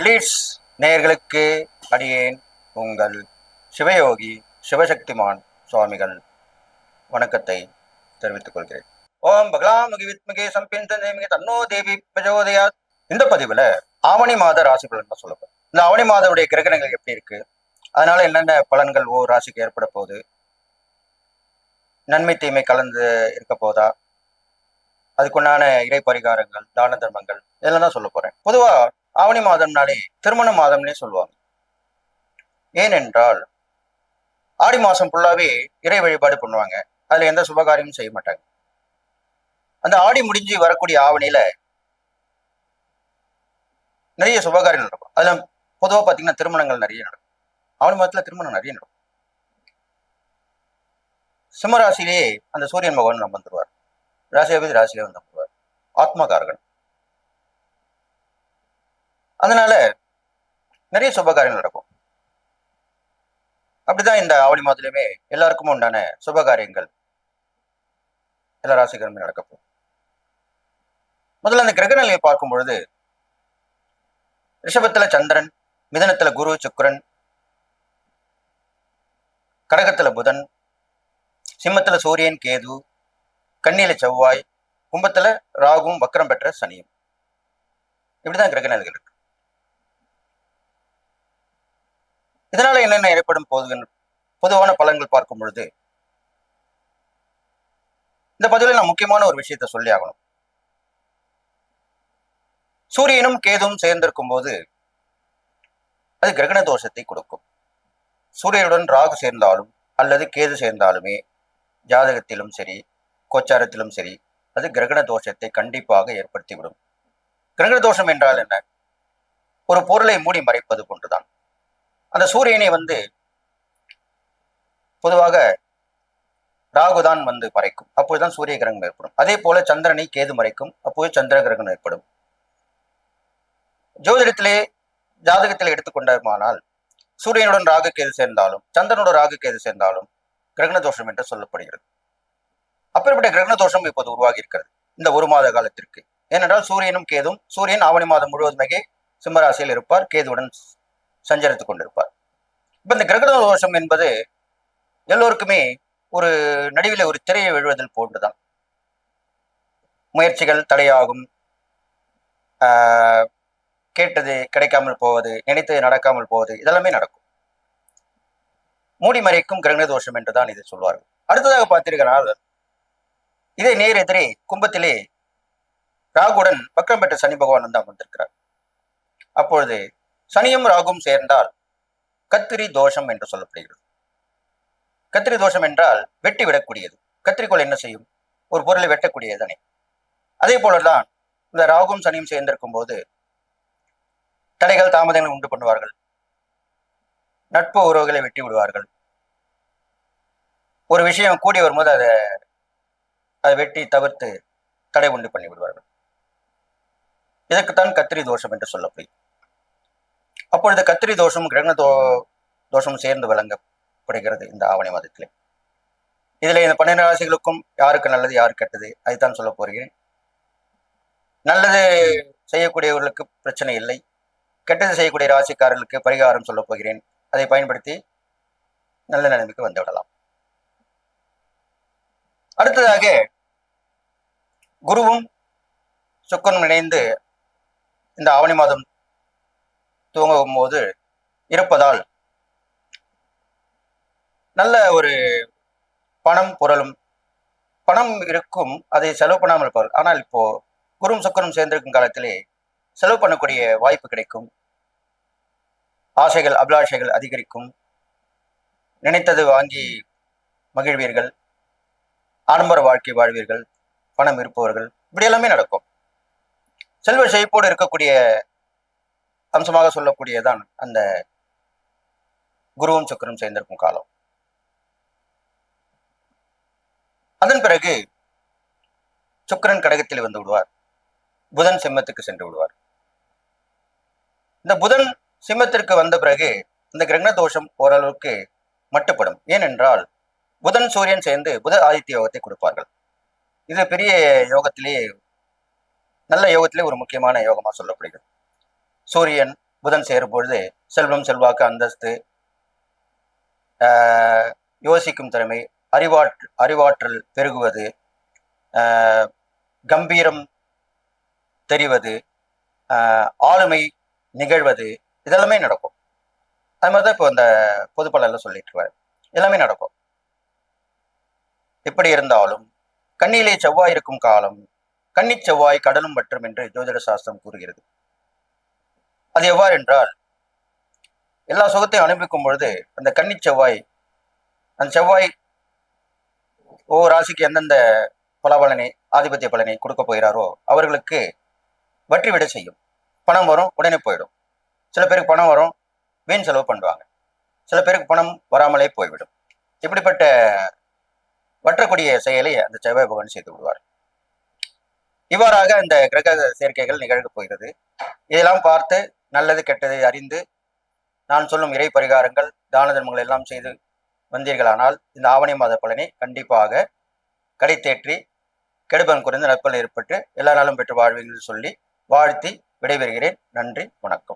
கிளீட்ஸ் நேயர்களுக்கு அடியேன் உங்கள் சிவயோகி சிவசக்திமான் சுவாமிகள் வணக்கத்தை தெரிவித்துக் கொள்கிறேன். ஓம் பகலாம் வித்மகே சம்பிந்தேமிகே தன்னோ தேவி பிரஜோதயா இந்த பதிவுல ஆவணி மாத ராசி பலன் சொல்லப்படும் இந்த ஆவணி மாதவுடைய கிரகணங்கள் எப்படி இருக்கு? அதனால என்னென்ன பலன்கள் ஓ ராசிக்கு ஏற்பட போகுது? நன்மை தீமை கலந்து இருக்க போதா? அதுக்குண்டான இறை பரிகாரங்கள் தான தர்மங்கள் இதெல்லாம் தான் சொல்ல போறேன். பொதுவா ஆவணி மாதம்னாலே திருமண மாதம்னே சொல்லுவாங்க ஏனென்றால் ஆடி மாசம் ஃபுல்லாவே இறை வழிபாடு பண்ணுவாங்க. அதுல எந்த சுபகாரியமும் செய்ய மாட்டாங்க. அந்த ஆடி முடிஞ்சு வரக்கூடிய ஆவணியில் நிறைய சுபகாரியம் நடக்கும். அதுல பொதுவா பாத்தீங்கன்னா திருமணங்கள் நிறைய நடக்கும். ஆவணி மாதத்துல திருமணம் நிறைய நடக்கும். சிம்மராசிலேயே அந்த சூரியன் பகவான் நம்ம வந்துருவார். ராசியாபதி ராசியிலே வந்து அமர்வார் ஆத்மகாரகன். அதனால நிறைய சுபகாரியங்கள் நடக்கும். அப்படிதான் இந்த ஆவணி மாதத்துலயுமே எல்லாருக்கும் உண்டான சுபகாரியங்கள் எல்லா ராசிகளுமே நடக்கப்போம் முதல்ல அந்த கிரக நிலையை பார்க்கும் பொழுது ரிஷபத்துல சந்திரன் மிதனத்துல குரு சுக்கரன் கடகத்துல புதன் சிம்மத்துல சூரியன் கேது கண்ணில செவ்வாய் கும்பத்துல ராகும் வக்கரம் பெற்ற சனியும். இப்படிதான் கிரக நிலைகள் இருக்கு. இதனால என்னென்ன ஏற்படும் போது பொதுவான பலன்கள் பார்க்கும் பொழுது இந்த பதிவில் நான் முக்கியமான ஒரு விஷயத்த சொல்லி ஆகணும். சூரியனும் கேதும் சேர்ந்திருக்கும் போது அது கிரகண தோஷத்தை கொடுக்கும். சூரியனுடன் ராகு சேர்ந்தாலும் அல்லது கேது சேர்ந்தாலுமே ஜாதகத்திலும் சரி கோச்சாரத்திலும் சரி அது கிரகண தோஷத்தை கண்டிப்பாக ஏற்படுத்திவிடும். கிரகண தோஷம் என்றால் என்ன? ஒரு பொருளை மூடி மறைப்பது போன்றுதான். அந்த சூரியனை வந்து பொதுவாக ராகுதான் வந்து மறைக்கும். அப்போதுதான் சூரிய கிரகணம் ஏற்படும். அதே போல சந்திரனை கேது மறைக்கும். அப்போது சந்திர கிரகணம் ஏற்படும். ஜோதிடத்திலே ஜாதகத்தில் எடுத்துக்கொண்டோமானால் சூரியனுடன் ராகு கேது சேர்ந்தாலும் சந்திரனுடன் ராகு கேது சேர்ந்தாலும் கிரகண தோஷம் என்று சொல்லப்படுகிறது. அப்படிப்பட்ட கிரகண தோஷம் இப்போது உருவாகி இருக்கிறது இந்த ஒரு மாத காலத்திற்கு. ஏனென்றால் சூரியனும் கேதும் சூரியன் ஆவணி மாதம் முழுவதுமே சிம்மராசியில் இருப்பார். கேதுவுடன் சஞ்சரித்துக் கொண்டிருப்பார். இப்ப இந்த கிரகண தோஷம் என்பது எல்லோருக்குமே ஒரு நடுவில் ஒரு திரையை விழுவதில் போன்றுதான். முயற்சிகள் தடையாகும். ஆஹ் கேட்டது கிடைக்காமல் போவது நினைத்தது நடக்காமல் போவது இதெல்லாமே நடக்கும். மூடி மறைக்கும் கிரகண தோஷம் என்றுதான் இதை சொல்வார்கள். அடுத்ததாக பார்த்திருக்கிறார் இதே நேர் எதிரே கும்பத்திலே ராகுடன் பக்கம் பெற்ற சனி பகவான் வந்து அமர்ந்திருக்கிறார் அப்பொழுது சனியும் ராகும் சேர்ந்தால் கத்திரி தோஷம் என்று சொல்லப்படுகிறது. கத்திரி தோஷம் என்றால் வெட்டி விடக்கூடியது. கத்திரிக்கோள் என்ன செய்யும்? ஒரு பொருளை வெட்டக்கூடியதுதானே அதே போலதான் இந்த ராகும் சனியும் சேர்ந்திருக்கும் போது தடைகள் தாமதங்களை உண்டு பண்ணுவார்கள். நட்பு உறவுகளை வெட்டி விடுவார்கள். ஒரு விஷயம் கூடி வரும்போது அதை அதை வெட்டி தவிர்த்து தடை உண்டு பண்ணி விடுவார்கள் இதற்குத்தான் கத்திரி தோஷம் என்று சொல்லப்படும் அப்பொழுது கத்திரி தோஷம் கிரகண தோ தோஷம் சேர்ந்து வழங்கப்படுகிறது இந்த ஆவணி மாதத்தில். இதில் இந்த பன்னெண்டு ராசிகளுக்கும் யாருக்கு நல்லது யாருக்கு கெட்டது அதுதான் சொல்ல போகிறேன். நல்லது செய்யக்கூடியவர்களுக்கு பிரச்சனை இல்லை. கெட்டது செய்யக்கூடிய ராசிக்காரர்களுக்கு பரிகாரம் சொல்ல போகிறேன். அதை பயன்படுத்தி நல்ல நிலைமைக்கு வந்துவிடலாம் அடுத்ததாக குருவும் சுக்கனும் இணைந்து இந்த ஆவணி மாதம் துவங்கும் போது இருப்பதால் நல்ல ஒரு பணம் பொருளும் பணம் இருக்கும் அதை செலவு பண்ணாமல் இருப்பார் ஆனால் இப்போ குரும் சுக்கரும் சேர்ந்திருக்கும் காலத்திலே செலவு பண்ணக்கூடிய வாய்ப்பு கிடைக்கும். ஆசைகள் அபிலாஷைகள் அதிகரிக்கும். நினைத்தது வாங்கி மகிழ்வீர்கள். ஆடம்பர வாழ்க்கை வாழ்வீர்கள். பணம் இருப்பவர்கள். இப்படி எல்லாமே நடக்கும். செல்வ செழிப்போடு இருக்கக்கூடிய அம்சமாக சொல்லக்கூடியதான் அந்த குருவும் சுக்கரம் சேர்ந்திருக்கும் காலம். அதன் பிறகு சுக்கரன் கடகத்தில் வந்து விடுவார். புதன் சிம்மத்துக்கு சென்று விடுவார். இந்த புதன் சிம்மத்திற்கு வந்த பிறகு இந்த கிரகண தோஷம் ஓரளவுக்கு மட்டுப்படும். ஏனென்றால் புதன் சூரியன் சேர்ந்து புத ஆதித்ய யோகத்தை கொடுப்பார்கள். இது பெரிய யோகத்திலேயே நல்ல யோகத்திலே ஒரு முக்கியமான யோகமா சொல்லப்படுகிறது. சூரியன் புதன் சேரும் பொழுது செல்வம் செல்வாக்கு அந்தஸ்து ஆஹ், யோசிக்கும் திறமை அறிவாற்று அறிவாற்றல் பெருகுவது ஆஹ், கம்பீரம் தெரிவது ஆஹ், ஆளுமை நிகழ்வது இதெல்லாமே நடக்கும். அது மாதிரி தான் இப்போ இந்த பொது சொல்லிட்டு இருக்காரு எல்லாமே நடக்கும். எப்படி இருந்தாலும் கண்ணிலே செவ்வாய் இருக்கும் காலம் கன்னி செவ்வாய் கடலும் மற்றும் என்று ஜோதிட சாஸ்திரம் கூறுகிறது. அது எவ்வாறு என்றால் எல்லா சுகத்தையும் அனுபவிக்கும் பொழுது அந்த கன்னி செவ்வாய் அந்த செவ்வாய் ஒவ்வொரு ராசிக்கு எந்தெந்த பலாபலனை ஆதிபத்திய பலனை கொடுக்க போகிறாரோ அவர்களுக்கு வற்றி விட செய்யும். பணம் வரும் உடனே போயிடும். சில பேருக்கு பணம் வரும் வீண் செலவு பண்ணுவாங்க. சில பேருக்கு பணம் வராமலே போய்விடும். இப்படிப்பட்ட வற்றக்கூடிய செயலை அந்த செவ்வாய் பகவான் செய்து விடுவார். இவ்வாறாக அந்த கிரக சேர்க்கைகள் நிகழ்ந்து போகிறது. இதெல்லாம் பார்த்து நல்லது கெட்டதை அறிந்து நான் சொல்லும் இறை பரிகாரங்கள் தான தர்மங்கள் எல்லாம் செய்து வந்தீர்களானால் இந்த ஆவணி மாத பலனை கண்டிப்பாக கடை தேற்றி கெடுபன் குறைந்து நற்பலன் ஏற்பட்டு எல்லா நாளும் பெற்று வாழ்வீர்கள் சொல்லி வாழ்த்தி விடைபெறுகிறேன். நன்றி வணக்கம்.